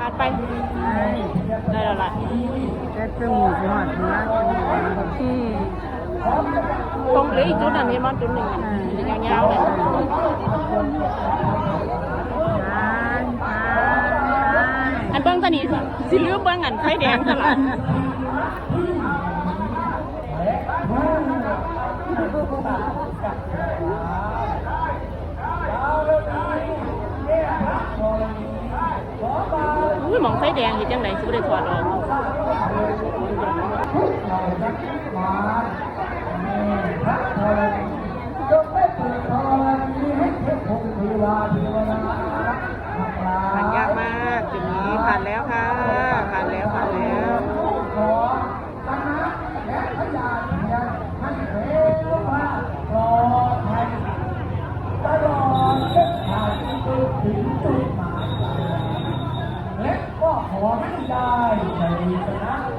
ผ่านไปได้แล้วล่ะแค่จมูกหอดหัวอืมตรงเหลยอีกจุดนึ่งเห็นมั้ยจุดหนึ่งอะยาวๆเลยทานทานทานอันเบิ้องตอนนี้สิลืมเบิ้องอันไฟแดงตลอด อุ้ยมองไฟแดงเห็นจังไหนสิบ่ได้ถอดออก วอไม่ได้ในชนะ